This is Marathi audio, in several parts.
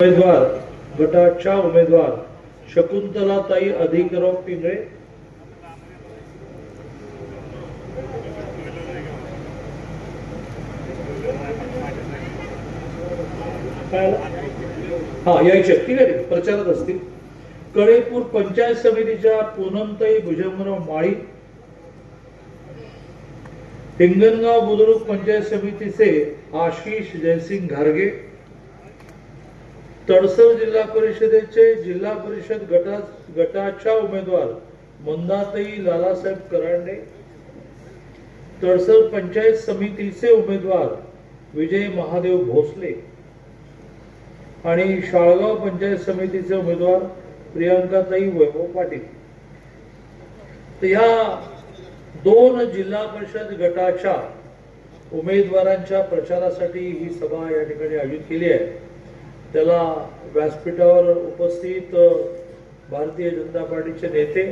उमेदवार गटाच्या उमेदवार शकुंतलाताई अधिकराव पिंगळे. हा यायचे. ठीक आहे ठीक आहे. प्रचारात असतील. कळेपूर पंचायत समितीच्या पूनमताई भुजंगराव माळी. हिंगणगाव बुद्रुक पंचायत समितीचे आशिष जयसिंग घारगे. तडसर जिल्हा परिषदेचे जिल्हा परिषद गटा गटाच्या उमेदवार मंदाताई लालासाहेब करांडे तडसर पंचायत समितीचे उमेदवार विजय महादेव भोसले आणि शाळगाव पंचायत समितीचे उमेदवार प्रियांकाताई वैभव पाटील. तर या दोन जिल्हा परिषद गटाच्या उमेदवारांच्या प्रचारासाठी ही सभा या ठिकाणी आयोजित केली आहे. त्याला व्यासपीठावर उपस्थित भारतीय जनता पार्टीचे नेते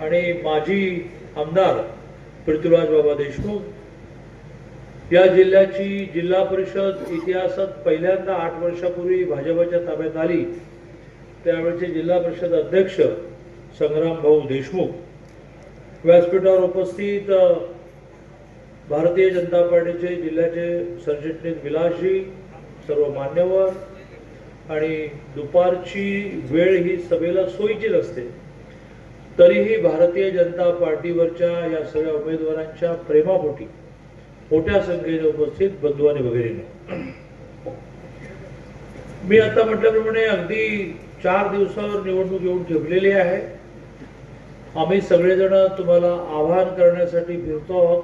आणि माजी आमदार पृथ्वीराज बाबा देशमुख या जिल्ह्याची जिल्हा परिषद इतिहासात पहिल्यांदा आठ वर्षापूर्वी भाजपच्या ताब्यात आली. त्यावेळेचे जिल्हा परिषद अध्यक्ष संग्राम भाऊ देशमुख. व्यासपीठावर उपस्थित भारतीय जनता पार्टीचे जिल्ह्याचे सरचिटणीस विलासजी सर्व मान्यवर आणि दुपारची वेळ ही सभेला सोयीचीच असते. तरीही भारतीय जनता पार्टीवरच्या या सगळ्या उमेदवारांच्या प्रेमापोटी मोठ्या संख्येने उपस्थित बंधू आणि मी आता म्हटल्याप्रमाणे अगदी चार दिवसावर निवडणूक येऊन ठेवलेली आहे. आम्ही सगळेजण तुम्हाला आवाहन करण्यासाठी फिरतो आहोत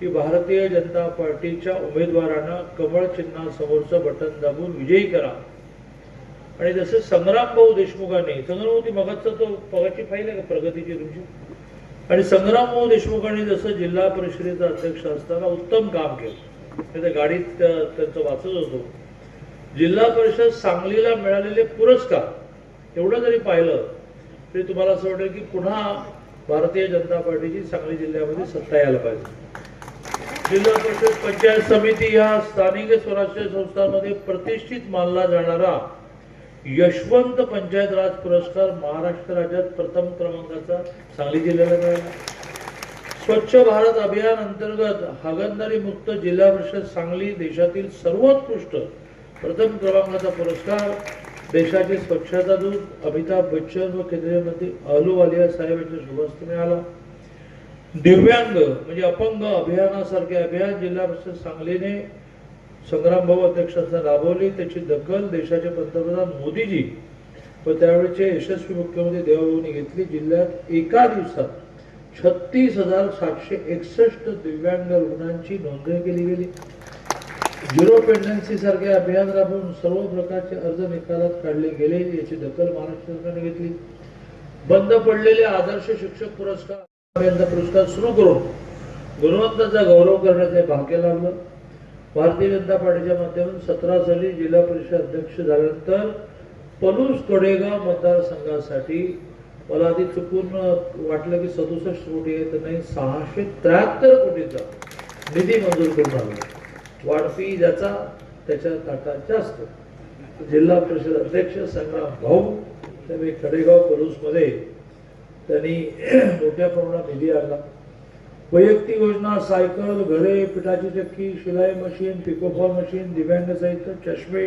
की भारतीय जनता पार्टीच्या उमेदवारांना कमळ चिन्हासमोरचं बटन दाबून विजयी करा. आणि जसं संग्राम भाऊ देशमुखांनी संग्राम ती मगाचा तो पगाची फाईल आहे का प्रगतीची तुमची? आणि संग्राम भाऊ देशमुखांनी जसं जिल्हा परिषदेचा अध्यक्ष असताना उत्तम काम केलं. त्या गाडीत त्यांचं वाचत होतो. जिल्हा परिषद सांगलीला मिळालेले पुरस्कार एवढं जरी पाहिलं तरी तुम्हाला असं वाटेल की पुन्हा भारतीय जनता पार्टीची सांगली जिल्ह्यामध्ये सत्ता यायला पाहिजे. जिल्हा परिषद पंचायत समिती या स्थानिक स्वराज्य संस्थांमध्ये प्रतिष्ठित मानला जाणारा यशवंत पंचायत राज पुरस्कार महाराष्ट्र राज्यात प्रथम क्रमांकाचा सांगली जिल्ह्याला मिळाला. स्वच्छ भारत अभियान अंतर्गत हागणदारी मुक्त जिल्हा परिषद सांगली देशातील सर्वोत्कृष्ट प्रथम क्रमांकाचा पुरस्कार देशाचे स्वच्छता दूत अमिताभ बच्चन व केंद्रीय मंत्री अहलुवालिया साहेब यांच्या शुभहस्ते मिळाला. दिव्यांग म्हणजे अपंग अभियानासारखे अभियान जिल्हा परिषद सांगलीने संग्राम भाऊ अध्यक्षांना राबवली त्याची दखल देशाचे पंतप्रधान मोदीजी. व त्यावेळेचे यशस्वी मुख्यमंत्री देवेगौडनी घेतली. जिल्ह्यात एका दिवसात छत्तीस हजार सातशे एकसष्ट दिव्यांग रुग्णांची नोंदणी केली गेली. झिरो पेंडन्सी सारखे अभियान राबवून सर्व प्रकारचे अर्ज निकालात काढले गेले. याची दखल महाराष्ट्र सरकारने घेतली. बंद पडलेले आदर्श शिक्षक पुरस्कार पुरस्कार सुरू करून गुणवंताचा गौरव करण्याचे भाग्य लाभलं. भारतीय जनता पार्टीच्या माध्यमातून सतरा साली जिल्हा परिषद अध्यक्ष झाल्यानंतर पलूस कोडेगाव मतदारसंघासाठी मला आधी चुकून वाटलं की सदुसष्ट कोटी आहे तर नाही सहाशे त्र्याहत्तर कोटीचा निधी मंजूर करून आला. वाढपी ज्याचा त्याच्या ताटा जास्त. जिल्हा परिषद अध्यक्ष संग्राम भाऊ त्यांनी खडेगाव पलूसमध्ये त्यांनी मोठ्या प्रमाणात निधी आणला. वैयक्तिक योजना सायकल घरे पिठाची चक्की शिलाई मशीन पिकोफॉल मशीन दिव्यांग साहित्य चष्मे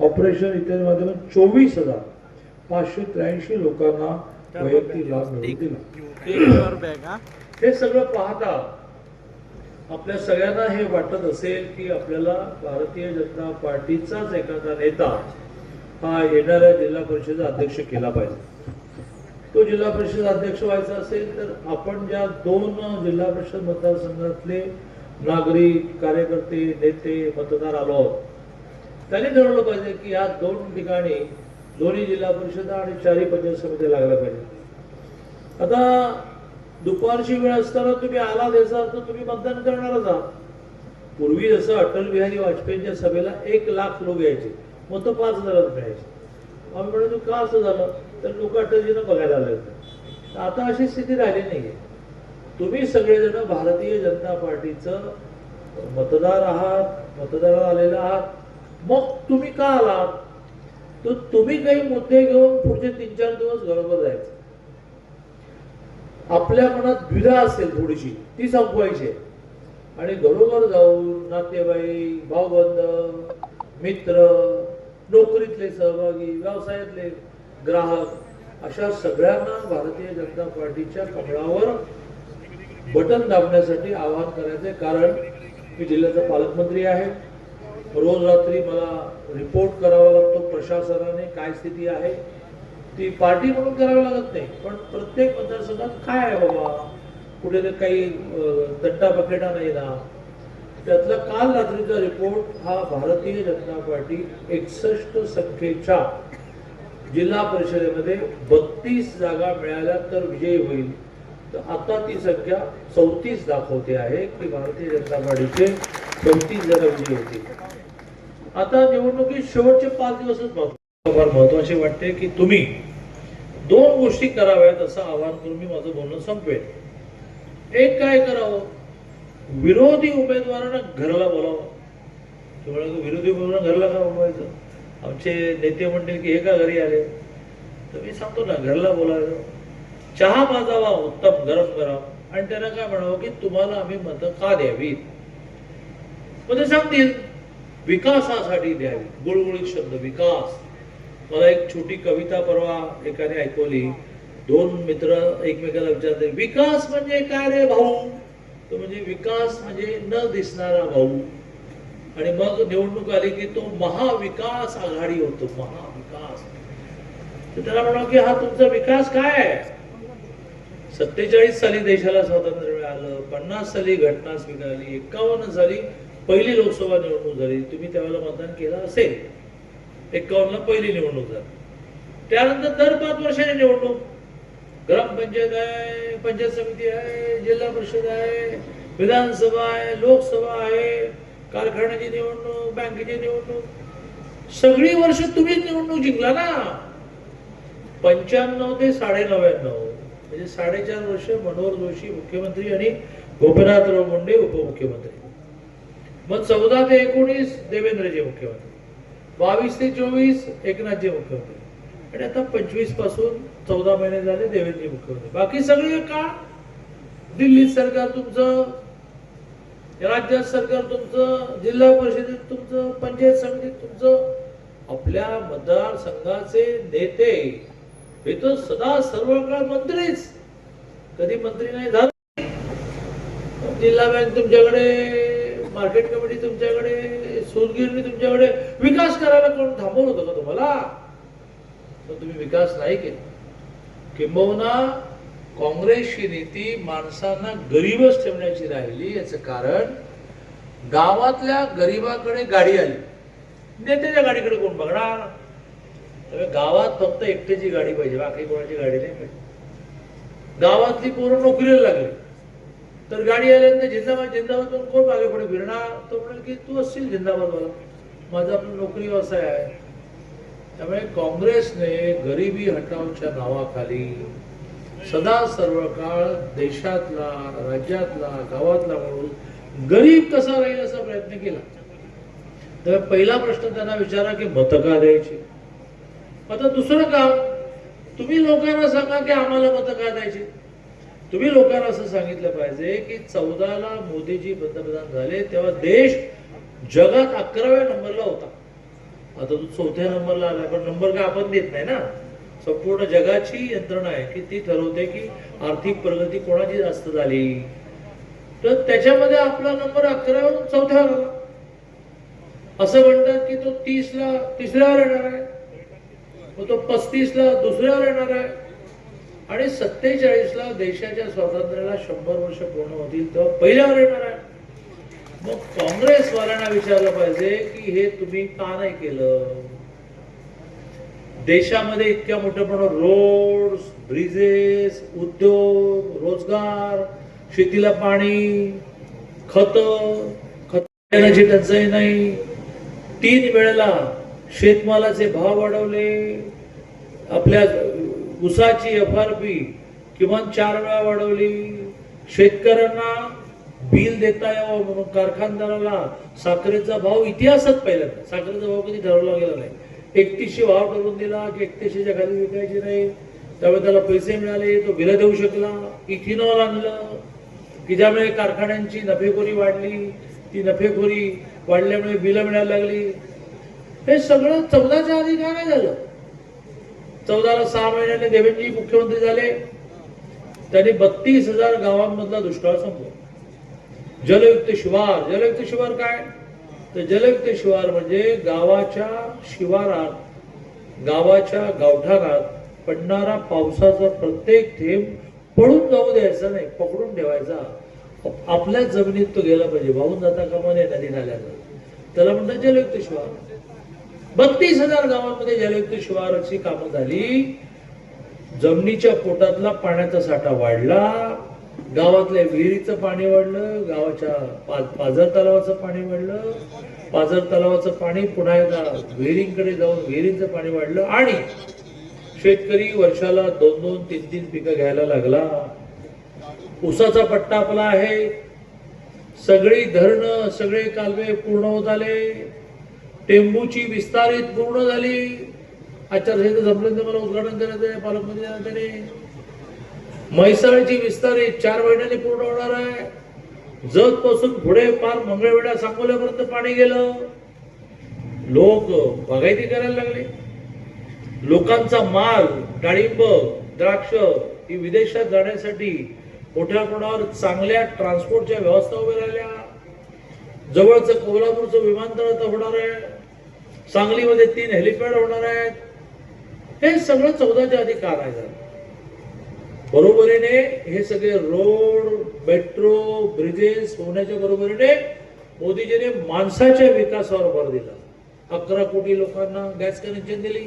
ऑपरेशन इत्यादी माध्यमातून चोवीस हजार पाचशे त्र्याऐंशी लोकांना वैयक्तिक लाभ मिळवून दिला. हे. सगळं पाहता आपल्या सगळ्यांना हे वाटत असेल की आपल्याला भारतीय जनता पार्टीचाच एखादा नेता हा येणाऱ्या जिल्हा परिषद अध्यक्ष केला पाहिजे. तो जिल्हा परिषद अध्यक्ष व्हायचा असेल तर आपण ज्या दोन जिल्हा परिषद मतदारसंघातले नागरिक कार्यकर्ते नेते मतदार आलो आहोत त्यांनी ठरवलं पाहिजे की या दोन ठिकाणी दोन्ही जिल्हा परिषद आणि चारही पंचायत समिती लागल्या पाहिजे. आता दुपारची वेळ असताना तुम्ही आला द्यायचा तर तुम्ही मतदान करणारच आहात. पूर्वी जसं अटल बिहारी वाजपेयींच्या सभेला एक लाख लोक यायचे मग तो पाच हजारात मिळायचे. आम्ही म्हणतो का असं झालं? तर लोक अटलजीनं बघायला आले होते. आता अशी स्थिती राहिली नाहीये. तुम्ही सगळेजण भारतीय जनता पार्टीचं मतदार आहात मतदाराला आलेला आहात. मग तुम्ही का आलात? तर तुम्ही काही मुद्दे घेऊन पुढचे तीन चार दिवस गरोबर जायचं. आपल्या मनात द्विधा असेल थोडीशी ती संपवायची. आहे. आणि घरोघर जाऊन नातेवाईक भाऊबंध मित्र नोकरीतले सहभागी व्यवसायातले ग्राहक. अशा सगळ्यांना भारतीय जनता पार्टीच्या कमळावर बटन दाबण्यासाठी आवाहन करायचे कारण मी जिल्ह्याचा पालकमंत्री आहे. रोज रात्री मला रिपोर्ट करावा लागतो प्रशासनाने काय स्थिती आहे. ती पार्टी म्हणून करावी लागत नाही. पण प्रत्येक मतदारसंघात काय आहे बाबा? कुठे ते काही दट्टा तट्टा बकेटा नाही ना. त्यातला काल रात्रीचा रिपोर्ट हा भारतीय जनता पार्टी एकसष्ट संख्येच्या जिल्हा परिषदेमध्ये बत्तीस जागा मिळाल्या तर विजयी होईल. तर आता ती संख्या चौतीस दाखवते आहे की भारतीय जनता पार्टीचे चौतीस जण विजयी होतील. आता निवडणुकीत शेवटचे पाच दिवसच फार महत्त्वाचे वाटते की तुम्ही दोन गोष्टी कराव्यात असं आवाहन करून मी माझं बोलणं संपवेल एक काय करावं? विरोधी उमेदवारांना घराला बोलावं. तुम्हाला विरोधी उमेदवारांना घरला का बोलवायचं? आमचे नेते म्हणतील की हे का घरी आले? तर मी सांगतो ना घरला बोलायचं चहा पाजावा उत्तम गरम गरम. आणि त्यांना काय म्हणावं की तुम्हाला आम्ही मतं का द्यावीत? मग ते सांगतील विकासासाठी द्यावी गुळगुळीत शब्द विकास. मला एक छोटी कविता परवा एकाने ऐकवली. दोन मित्र एकमेकाला विचारते विकास म्हणजे काय रे भाऊ? तो म्हणजे विकास म्हणजे न दिसणारा भाऊ. आणि मग निवडणूक आली की तो महाविकास आघाडी होतो महाविकास. तर त्याला म्हणा की हा तुमचा विकास काय आहे? सत्तेचाळीस साली देशाला स्वातंत्र्य मिळालं पन्नास साली घटना स्वीकारली एकावन्न साली पहिली लोकसभा निवडणूक झाली. तुम्ही त्यावेळेला मतदान केलं असेल. एकावन्नला पहिली निवडणूक झाली. त्यानंतर दर पाच वर्षांनी निवडणूक. ग्रामपंचायत आहे पंचायत समिती आहे जिल्हा परिषद आहे विधानसभा आहे लोकसभा आहे. कारखान्याची निवडणूक बँकेची निवडणूक. सगळी वर्ष तुम्हीच निवडणूक जिंकला ना. पंच्याण्णव ते साडे नव्याण्णव म्हणजे साडेचार वर्ष मनोहर जोशी मुख्यमंत्री आणि गोपीनाथराव मुंडे उपमुख्यमंत्री. मग चौदा ते एकोणीस देवेंद्रजी मुख्यमंत्री. बावीस ते चोवीस एकनाथजी मुख्यमंत्री. आणि आता पंचवीसपासून चौदा महिने झाले देवेंद्रजी मुख्यमंत्री. बाकी सगळे का? दिल्लीत सरकार तुमचं राज्यात सरकार तुमचं जिल्हा परिषदेत तुमचं पंचायत समितीत तुमचं आपल्या मतदारसंघाचे नेते हे तर सदा सर्व काळ मंत्रीच. कधी मंत्री नाही झाले. जिल्हा बँक तुमच्याकडे मार्केट कमिटी तुमच्याकडे सूतगिरणी तुमच्याकडे विकास करायला कोण थांबवलं होतं का तुम्हाला? तुम्ही विकास नाही केला. किंबहुना काँग्रेसची नीती माणसांना गरीबच ठेवण्याची राहिली याचं कारण गावातल्या गरीबाकडे गाडी आली. नेत्याच्या गाडीकडे कोण बघणार? त्यामुळे गावात फक्त एकट्याची गाडी पाहिजे बाकी कोणाची गाडी नाही पाहिजे. गावातली पोरं नोकरीला लागली. तर गाडी आल्यानंतर जिंदाबाद जिंदाबाद म्हणून कोण मागे पुढे फिरणार? तो म्हणेल की तू असशील जिंदाबाद माझा आपला नोकरी व्यवसाय आहे. त्यामुळे काँग्रेसने गरिबी हटावच्या नावाखाली सदा सर्व काळ देशातला राज्यातला गावातला म्हणून गरीब कसा राहील असा प्रयत्न केला. तर पहिला प्रश्न त्यांना विचारा की मतं का द्यायची? आता दुसरं काम तुम्ही लोकांना सांगा की आम्हाला मतं का द्यायची? तुम्ही लोकांना असं सांगितलं पाहिजे की चौदाला मोदीजी पंतप्रधान झाले तेव्हा देश जगात अकराव्या नंबरला होता. आता तो चौथ्या नंबरला आला पण नंबर काय आपण देत नाही ना? संपूर्ण जगाची यंत्रणा आहे की ती ठरवते की आर्थिक प्रगती कोणाची जास्त झाली. तर त्याच्यामध्ये आपला नंबर अकरावरून चौथ्यावर आला. असं म्हणतात की तो तीसला तिसऱ्यावर येणार आहे. मग तो पस्तीसला दुसऱ्यावर येणार आहे. आणि सत्तेचाळीसला देशाच्या स्वातंत्र्याला शंभर वर्ष पूर्ण होतील तेव्हा पहिल्यावर येणार आहे. मग काँग्रेसवाल्यांना विचारलं पाहिजे की हे तुम्ही का नाही केलं? देशामध्ये इतक्या मोठ्या प्रमाणात रोड ब्रिजेस उद्योग रोजगार शेतीला पाणी खत खताची टंचाई नाही. तीन वेळेला शेतमालाचे भाव वाढवले. आपल्या ऊसाची एफ आर पी किमान चार वेळा वाढवली. शेतकऱ्यांना बिल देता यावं म्हणून कारखानदाराला साखरेचा भाव इतिहासात पहिल्यांदा साखरेचा भाव कधी ठरवला गेला नाही. एकतीसशे भाव ठरवून दिला की एकतीसशेच्या खाली विकायची नाही. त्यामुळे त्याला पैसे मिळाले तो बिलं देऊ शकला. इथिनॉल आणलं. की ज्यामुळे कारखान्यांची नफेखोरी वाढली ती नफेखोरी वाढल्यामुळे बिलं मिळायला लागली. हे सगळं चौदाच्या आधी काय नाही झालं? चौदाला सहा महिन्याने देवेंद्रजी मुख्यमंत्री झाले. त्यांनी बत्तीस हजार गावांमधला दुष्काळ संपला जलयुक्त शिवार. जलयुक्त शिवार काय? तर जलयुक्त शिवार म्हणजे गावाच्या शिवारात गावाच्या गावठारात पडणारा पावसाचा प्रत्येक थेंब पडून जाऊ द्यायचा नाही पकडून ठेवायचा. आपल्याच जमिनीत तो गेला पाहिजे. वाहून जाता कामा नये नदी नाल्याचा त्याला म्हणतात जलयुक्त शिवार बत्तीस हजार गावांमध्ये जलयुक्त शिवाराची कामं झाली. जमिनीच्या पोटातला पाण्याचा साठा वाढला. गावातल्या विहिरीचं पाणी वाढलं गावाच्या पा- पाझर तलावाचं पाणी वाढलं पाझर तलावाचं पाणी पुन्हा एकदा विहिरींकडे जाऊन विहिरींचं पाणी वाढलं आणि शेतकरी वर्षाला दोन दोन तीन तीन पिकं घ्यायला लागला. ऊसाचा पट्टा आपला आहे. सगळी धरणं सगळे कालवे पूर्ण होत आले. टेंबूची विस्तारित पूर्ण झाली. आचारसंहिता संपल्यानंतर मला उद्घाटन करायचं आहे पालकमंत्री म्हैसाळची विस्तार विस्तारित चार महिन्याने पूर्ण होणार आहे. जत पासून पुढे पार मंगळवेढा सांगोल्यापर्यंत पाणी गेलं. लोक बागायती करायला लागले. लोकांचा माल डाळिंब द्राक्ष ही विदेशात जाण्यासाठी मोठ्या प्रमाणावर चांगल्या ट्रान्सपोर्टच्या व्यवस्था उभ्या राहिल्या. जवळचं कोल्हापूरचं विमानतळ आता होणार आहे. सांगलीमध्ये तीन हेलिपॅड होणार आहेत. हे सगळं चौदाच्या आधी का झालं बरोबरीने हे सगळे रोड मेट्रो ब्रिजेस होण्याच्या बरोबरीने मोदीजीने माणसाच्या विकासावर भर दिला. अकरा कोटी लोकांना गॅस कनेक्शन दिली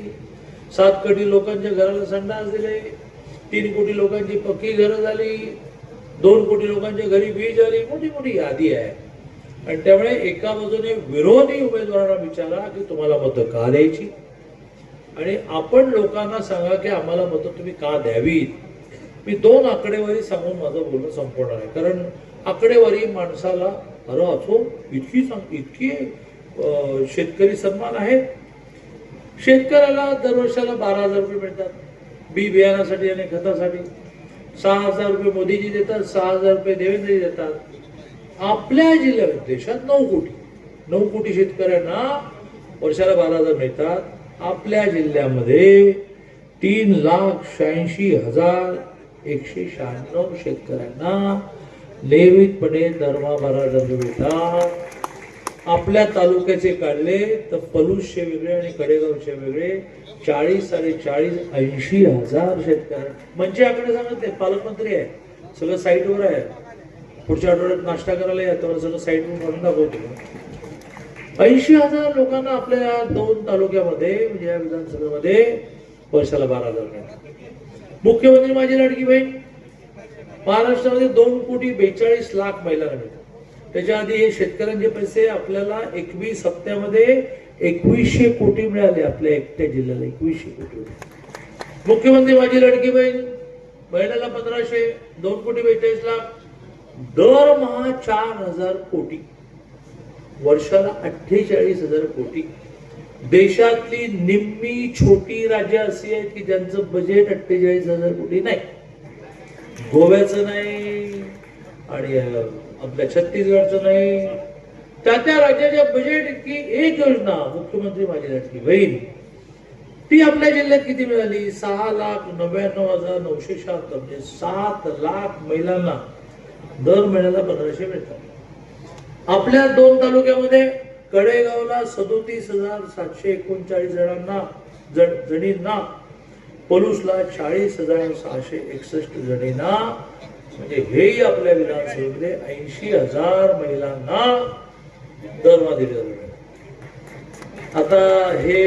सात कोटी लोकांच्या घराला संडास दिले तीन कोटी लोकांची पक्की घरं झाली दोन कोटी लोकांच्या घरी वीज आली मोठी मोठी यादी आहे. आणि त्यामुळे एका बाजूने विरोधी उमेदवारांना विचारा की तुम्हाला मतं का द्यायची? आणि आपण लोकांना सांगा की आम्हाला मतं तुम्ही का द्यावीत? मी दोन आकडेवारी सांगून माझं बोलणं संपवणार आहे. कारण आकडेवारी माणसाला अरे असो इतकी सांग इतकी शेतकरी सन्मान आहेत शेतकऱ्याला दरवर्षाला बारा हजार रुपये मिळतात. बी बियाण्यासाठी आणि खतासाठी. सहा हजार रुपये मोदीजी देतात सहा हजार रुपये देवेंद्रजी देतात. आपल्या जिल्ह्यात देशात नऊ कोटी. नऊ कोटी शेतकऱ्यांना वर्षाला बारा हजार मिळतात. आपल्या जिल्ह्यामध्ये तीन लाख शहाऐंशी हजार एकशे शहाण्णव शेतकऱ्यांना नियमितपणे दरमा बारा हजार मिळतात आपल्या तालुक्याचे काढले तर पलूसचे वेगळे आणि कडेगावचे वेगळे चाळीस साडे चाळीस ऐंशी हजार शेतकरी म्हणजे आकडे सांगत पालकमंत्री आहे सगळं साईटवर आहे. पुढच्या आठवड्यात नाश्ता करायला या तेव्हा सगळं साईटवर म्हणून दाखवतो. ऐंशी हजार लोकांना आपल्या या दोन तालुक्यामध्ये म्हणजे या विधानसभेमध्ये वर्षाला बारा हजार मिळतात मुख्यमंत्री माझी लाडकी बहीण महाराष्ट्रामध्ये दोन कोटी बेचाळीस लाख महिलांना मिळतात त्याच्या आधी हे शेतकऱ्यांचे पैसे आपल्याला एकवीस हप्त्यामध्ये एकवीसशे कोटी मिळाले आपल्या एकट्या जिल्ह्याला एकवीसशे कोटी मुख्यमंत्री माझी लाडकी बहीण महिन्याला पंधराशे दोन कोटी बेचाळीस लाख दरमहा चार हजार कोटी. वर्षाला अठ्ठेचाळीस हजार कोटी. देशातली निम्मी छोटी राज्य अशी आहेत की ज्यांचं बजेट अठ्ठेचाळीस हजार कोटी नाही. गोव्याचं नाही आणि आपल्या छत्तीसगडचं नाही. त्या त्या राज्याच्या बजेट की एक योजना मुख्यमंत्री माझी बहीण. ती आपल्या जिल्ह्यात किती मिळाली? सहा लाख नव्याण्णव हजार नऊशे शहात्तर. म्हणजे सात लाख महिलांना दर महिन्याला पंधराशे मिळतात. आपल्या दोन तालुक्यामध्ये कडेगावला सदोतीस हजार सातशे एकोणचाळीस जणांना जण जणींना पलूसला चाळीस हजार सहाशे एकसष्ट जणींना म्हणजे हेही आपल्या विधानसभेमध्ये ऐंशी हजार महिलांना दरमा दिले जातो आता हे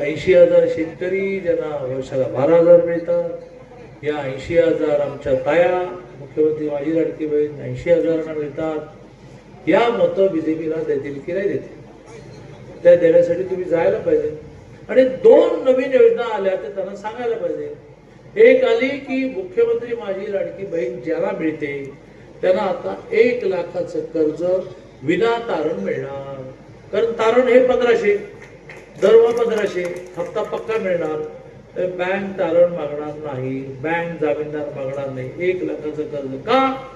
ऐंशी हजार शेतकरी ज्यांना वर्षाला बारा हजार मिळतात या ऐंशी हजार आमच्या ताया मुख्यमंत्री माझी लाडकी बहीण ऐंशी हजारांना मिळतात. या मतं बीजेपीला देतील की नाही देतील? त्या देण्यासाठी तुम्ही जायला पाहिजे. आणि दोन नवीन योजना आल्या तर त्यांना सांगायला पाहिजे. एक आली की मुख्यमंत्री माझी लाडकी बहीण ज्याला मिळते त्यांना आता एक लाखाचं कर्ज विना तारण मिळणार. कारण तारण हे पंधराशे दरवा पंधराशे हप्ता पक्का मिळणार. तर बँक तारण मागणार नाही बँक जामीनदार मागणार नाही. एक लाखाचं कर्ज का?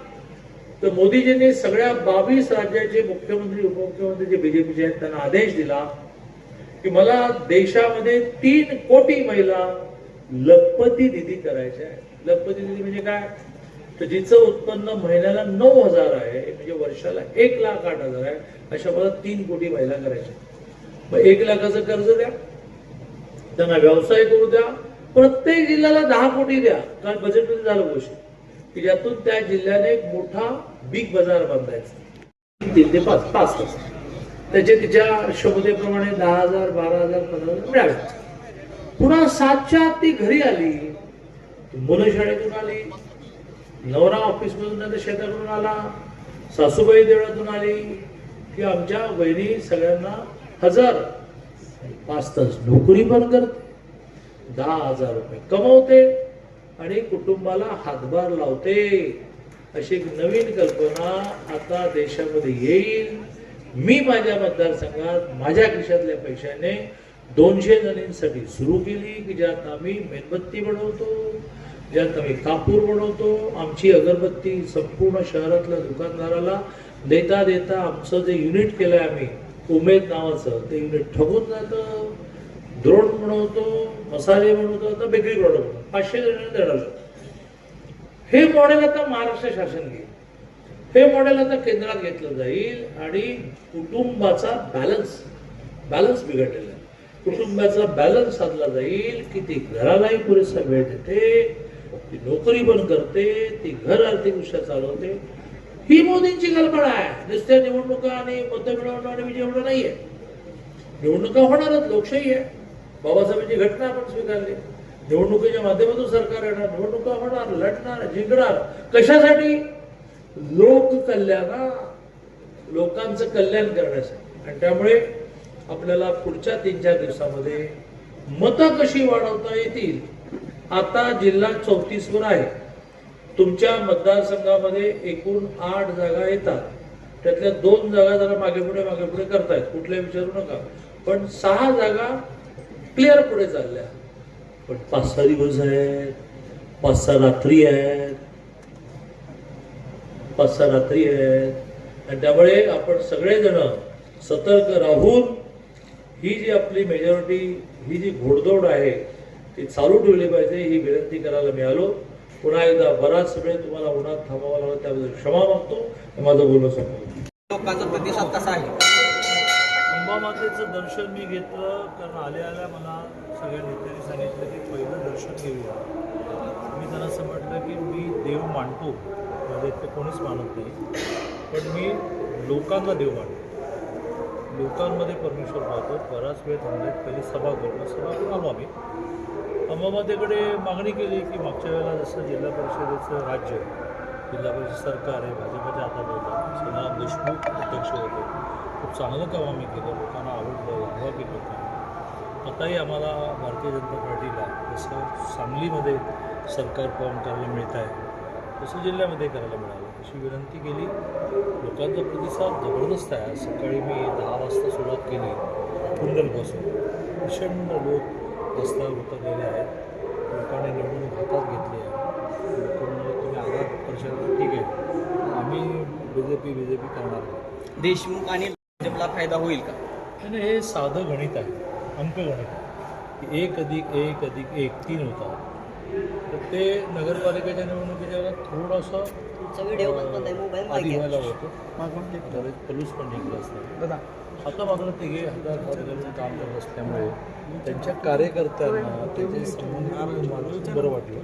तर मोदीजींनी सगळ्या बावीस राज्याचे मुख्यमंत्री उपमुख्यमंत्री जे बीजेपीचे आहेत त्यांना आदेश दिला की मला देशामध्ये तीन कोटी महिला लखपती दिदी करायच्या आहे लखपती निधी म्हणजे काय? तर जिचं उत्पन्न महिन्याला नऊ हजार आहे म्हणजे वर्षाला एक लाख आठ हजार आहे अशा मला तीन कोटी महिला करायच्या मग एक लाखाचं कर्ज द्या त्यांना व्यवसाय करू द्या प्रत्येक जिल्ह्याला दहा कोटी द्या. काल बजेटमध्ये झालं घोषित. की ज्यातून त्या जिल्ह्याने एक मोठा बिग बाजार बांधायचं तीन ते पाच पाच तास. त्याचे तिच्या क्षमतेप्रमाणे दहा हजार बारा हजार पंधरा हजार मिळाले. पुन्हा सातच्या ती घरी आली. मुलं शाळेतून आली. नवरा ऑफिसमधून शेताकडून आला. सासूबाई देवळातून आली. की आमच्या बहिणी सगळ्यांना हजार पाच तास नोकरी पण करते. दहा हजार रुपये कमवते आणि कुटुंबाला हातभार लावते. अशी एक नवीन कल्पना आता देशामध्ये येईल. मी माझ्या मतदारसंघात माझ्या खिशातल्या पैशाने दोनशे जणींसाठी सुरू केली की ज्यात आम्ही मेणबत्ती बनवतो ज्यात आम्ही कापूर बनवतो आमची अगरबत्ती संपूर्ण शहरातल्या दुकानदाराला देता देता आमचं जे युनिट केलं आहे आम्ही उमेद नावाचं ते युनिट ठगून जातं. द्रोण बनवतो मसाले बनवतो आता बेकरी प्रॉडक्ट बनवतो. पाचशे जणांना देणार हे मॉडेल आता महाराष्ट्र शासन घेईल. हे मॉडेल आता केंद्रात घेतलं जाईल आणि कुटुंबाचा बॅलन्स बॅलन्स बिघडलेला कुटुंबाचा बॅलन्स साधला जाईल की ती घरालाही पुरेसा वेळ देते ती नोकरी पण करते ती घर आर्थिकदृष्ट्या चालवते. ही मोदींची कल्पना आहे. नुसत्या निवडणुका आणि मतं मिळवणं आणि विजय होणं नाहीये. निवडणुका होणारच लोकशाही आहे. बाबासाहेबांची घटना आपण स्वीकारली. निवडणुकीच्या माध्यमातून सरकार येणार निवडणुका होणार लढणार जिंकणार. कशासाठी? लोक कल्याणा लोकांचं कल्याण करण्यासाठी. आणि त्यामुळे आपल्याला पुढच्या तीन चार दिवसामध्ये मतं कशी वाढवता येतील आता जिल्हा चौतीसवर आहे. तुमच्या मतदारसंघामध्ये एकूण आठ जागा येतात. त्यातल्या दोन जागा जरा मागे पुढे मागे पुढे करतायत. कुठल्या विचारू नका. पण सहा जागा क्लिअर पुढे चालल्या. पण पाच सहा दिवस आहेत पाच सहा रात्री आहेत पाच सहा रात्री आहेत आणि त्यामुळे आपण सगळेजण सतर्क राहून ही जी आपली मेजॉरिटी ही जी घोडदौड आहे ती चालू ठेवली पाहिजे ही विनंती करायला मिळालो. पुन्हा एकदा बराच वेळ तुम्हाला उन्हात थांबावं लागलं त्याबद्दल क्षमा मागतो हे माझं बोलणं संपलं लोकांचा प्रतिसाद कसा आहे? अंबामातेचं दर्शन मी घेतलं कारण आल्या आल्या मला सगळ्या नेत्यांनी सांगितलं की पहिलं दर्शन घेऊया. मी त्यांना असं म्हटलं की मी देव मानतो. माझ्या इथे कोणीच मानत नाही. पण मी लोकांना देव मानतो. लोकांमध्ये परमेश्वर पाहतो. बराच वेळ थांबलेत. पहिली सभा करतो सभा करून आलो आम्ही. अंबामातेकडे मागणी केली की मागच्या वेळेला जसं जिल्हा परिषदेचं राज्य जिल्हा परिषद सरकार आहे भाजपच्या हातात होतं सदाराम देशमुख अध्यक्ष होते. खूप चांगलं काम आम्ही केलं. लोकांना आवडलं वाहवा केलं. होतं आताही आम्हाला भारतीय जनता पार्टीला जसं सांगलीमध्ये सरकार फॉर्म करायला मिळत आहे तसं जिल्ह्यामध्ये करायला मिळालं. अशी विनंती केली. लोकांचा प्रतिसाद जबरदस्त आहे. सकाळी मी दहा वाजता सुरुवात केली. कुंडलपासून. प्रचंड लोक रस्त्यावर उतरलेले आहेत. लोकांनी निवडणूक हातात घेतली आहे लोक म्हणले तुम्ही आघात परिषदेला ठीक आहे. आम्ही B J P B J P करणार देशमुख आणि भाजपला फायदा होईल का? आणि हे साधं गणित आहे. अंकगणित आहे की एक अधिक एक अधिक एक तीन होतात तर ते नगरपालिकेच्या निवडणुकीच्या वेळेला थोडंसं व्हिडिओ होता आधी मागे व्हायला होतं. पलूस पण निघलं असतं आता मात्र तिघे हातात हात घालून काम करत असल्यामुळे त्यांच्या कार्यकर्त्यांना त्याचे संबंध बरं वाटलं.